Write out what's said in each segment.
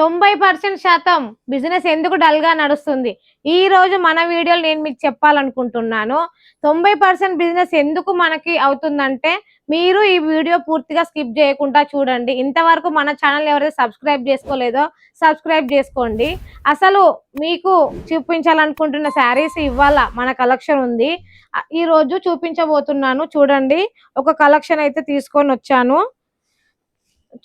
తొంభై పర్సెంట్ శాతం బిజినెస్ ఎందుకు డల్గా నడుస్తుంది? ఈ రోజు మన వీడియోలో నేను మీకు చెప్పాలనుకుంటున్నాను. తొంభై పర్సెంట్ బిజినెస్ ఎందుకు మనకి అవుతుందంటే మీరు ఈ వీడియో పూర్తిగా స్కిప్ చేయకుండా చూడండి. ఇంతవరకు మన ఛానల్ ఎవరైతే సబ్స్క్రైబ్ చేసుకోలేదో సబ్స్క్రైబ్ చేసుకోండి. అసలు మీకు చూపించాలనుకుంటున్న శారీస్ ఇవాళ మన కలెక్షన్ ఉంది. ఈ రోజు చూపించబోతున్నాను. చూడండి ఒక కలెక్షన్ అయితే తీసుకొని వచ్చాను.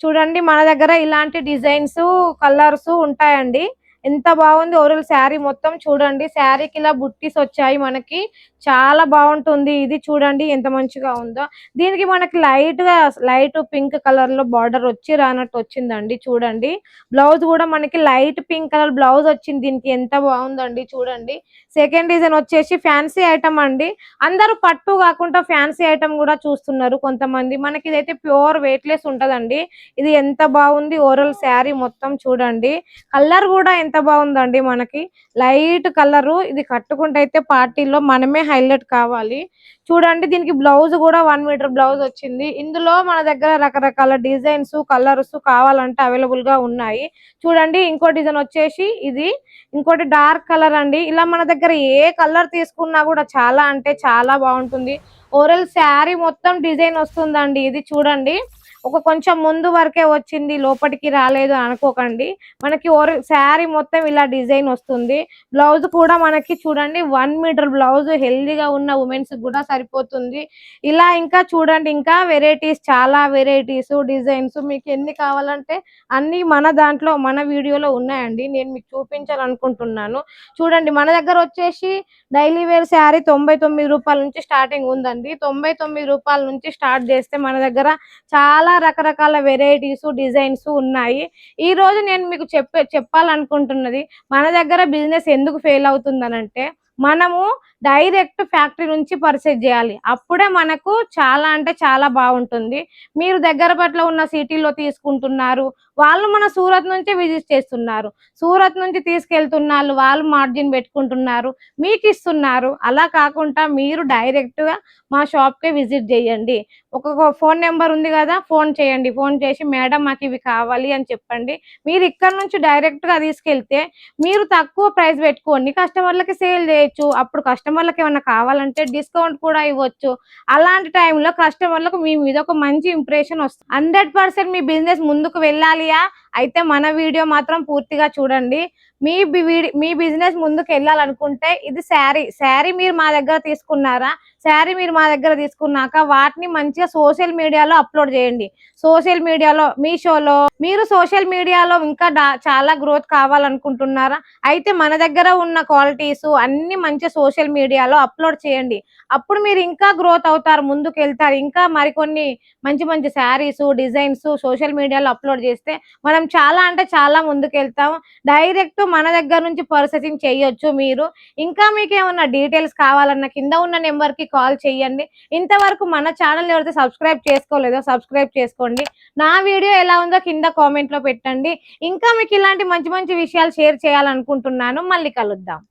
చూడండి మన దగ్గర ఇలాంటి డిజైన్స్ కలర్స్ ఉంటాయండి. ఎంత బాగుంది ఓరల్ శారీ మొత్తం చూడండి. శారీకి ఇలా బుట్టీస్ వచ్చాయి మనకి. చాలా బాగుంటుంది. ఇది చూడండి ఎంత మంచిగా ఉందో. దీనికి మనకి లైట్గా లైట్ పింక్ కలర్లో బార్డర్ వచ్చి రానట్టు వచ్చిందండి చూడండి. బ్లౌజ్ కూడా మనకి లైట్ పింక్ కలర్ బ్లౌజ్ వచ్చింది. దీనికి ఎంత బాగుందండి చూడండి. సెకండ్ డిజైన్ వచ్చేసి ఫ్యాన్సీ ఐటమ్ అండి. అందరూ పట్టు కాకుండా ఫ్యాన్సీ ఐటమ్ కూడా చూస్తున్నారు కొంతమంది. మనకి ఇదైతే ప్యూర్ వెయిట్లెస్ ఉంటదండి. ఇది ఎంత బాగుంది ఓరల్ శారీ మొత్తం చూడండి. కలర్ కూడా ఎంత బాగుందండి మనకి? లైట్ కలర్ ఇది కట్టుకుంటే అయితే పార్టీలో మనమే హైలైట్ కావాలి. చూడండి దీనికి బ్లౌజ్ కూడా వన్ మీటర్ బ్లౌజ్ వచ్చింది. ఇందులో మన దగ్గర రకరకాల డిజైన్స్ కలర్స్ కావాలంటే అవైలబుల్గా ఉన్నాయి. చూడండి ఇంకో డిజైన్ వచ్చేసి ఇది. ఇంకోటి డార్క్ కలర్ అండి. ఇలా మన దగ్గర ఏ కలర్ తీసుకున్నా కూడా చాలా అంటే చాలా బాగుంటుంది. ఓరల్ శారీ మొత్తం డిజైన్ వస్తుందండి ఇది చూడండి. ఒక కొంచెం ముందు వరకే వచ్చింది లోపలికి రాలేదు అనుకోకండి. మనకి ఓరల్ శారీ మొత్తం ఇలా డిజైన్ వస్తుంది. బ్లౌజ్ కూడా మనకి చూడండి వన్ మీటర్ బ్లౌజ్ హెల్దీగా ఉన్న ఉమెన్స్ కూడా సరిపోతుంది. ఇలా ఇంకా చూడండి ఇంకా వెరైటీస్ చాలా వెరైటీస్ డిజైన్స్ మీకు ఎన్ని కావాలంటే అన్ని మన దాంట్లో మన వీడియోలో ఉన్నాయండి. నేను మీకు చూపించాలనుకుంటున్నాను. చూడండి మన దగ్గర వచ్చేసి డైలీ వేర్ శారీ తొంభై తొమ్మిది రూపాయల నుంచి స్టార్టింగ్ ఉందండి. తొంభై తొమ్మిది రూపాయల నుంచి స్టార్ట్ చేస్తే మన దగ్గర చాలా రకరకాల వెరైటీస్ డిజైన్స్ ఉన్నాయి. ఈ రోజు నేను మీకు చెప్పే చెప్పాలనుకుంటున్నది మన దగ్గర బిజినెస్ ఎందుకు ఫెయిల్ అవుతుందనంటే మనము డైరెక్ట్ ఫ్యాక్టరీ నుంచి పర్చేజ్ చేయాలి. అప్పుడే మనకు చాలా అంటే చాలా బాగుంటుంది. మీరు దగ్గర పట్ల ఉన్న సిటీలో తీసుకుంటున్నారు. వాళ్ళు మన సూరత్ నుంచి విజిట్ చేస్తున్నారు. సూరత్ నుంచి తీసుకెళ్తున్నారు వాళ్ళు మార్జిన్ పెట్టుకుంటున్నారు. మీకు ఇస్తున్నారు. అలా కాకుండా మీరు డైరెక్ట్గా మా షాప్కి విజిట్ చేయండి. ఒక ఫోన్ నెంబర్ ఉంది కదా ఫోన్ చేయండి. ఫోన్ చేసి మేడం మాకు ఇవి కావాలి అని చెప్పండి. మీరు ఇక్కడ నుంచి డైరెక్ట్గా తీసుకెళ్తే మీరు తక్కువ ప్రైస్ పెట్టుకోండి. కస్టమర్లకి సేల్ చేయొచ్చు. అప్పుడు కస్టమర్లకు ఏమైనా కావాలంటే డిస్కౌంట్ కూడా ఇవ్వచ్చు. అలాంటి టైంలో కస్టమర్లకు మీ మీద ఒక మంచి ఇంప్రెషన్ వస్తుంది. హండ్రెడ్ పర్సెంట్ మీ బిజినెస్ ముందుకు వెళ్ళాలియా? అయితే మన వీడియో మాత్రం పూర్తిగా చూడండి. మీ మీ బిజినెస్ ముందుకు వెళ్ళాలనుకుంటే ఇది శారీ శారీ మీరు మా దగ్గర తీసుకున్నారా? శారీ మీరు మా దగ్గర తీసుకున్నాక వాటిని మంచిగా సోషల్ మీడియాలో అప్లోడ్ చేయండి. సోషల్ మీడియాలో మీ షోలో మీరు సోషల్ మీడియాలో ఇంకా చాలా గ్రోత్ కావాలనుకుంటున్నారా? అయితే మన దగ్గర ఉన్న క్వాలిటీస్ అన్ని మంచి సోషల్ మీడియాలో అప్లోడ్ చేయండి. అప్పుడు మీరు ఇంకా గ్రోత్ అవుతారు ముందుకు వెళ్తారు. ఇంకా మరికొన్ని మంచి మంచి శారీస్ డిజైన్స్ సోషల్ మీడియాలో అప్లోడ్ చేస్తే మనం చాలా అంటే చాలా ముందుకు వెళ్తాం డైరెక్ట్ మన దగ్గర నుంచి ప్రొసెసింగ్ చేయొచ్చు మీరు. ఇంకా మీకు ఏమన్నా డీటెయిల్స్ కావాలన్నా కింద ఉన్న నెంబర్కి కాల్ చేయండి. ఇంతవరకు మన ఛానల్ ఎవరైతే సబ్స్క్రైబ్ చేసుకోలేదో సబ్స్క్రైబ్ చేసుకోండి. నా వీడియో ఎలా ఉందో కింద కామెంట్లో పెట్టండి. ఇంకా మీకు ఇలాంటి మంచి మంచి విషయాలు షేర్ చేయాలనుకుంటున్నాను. మళ్ళీ కలుద్దాం.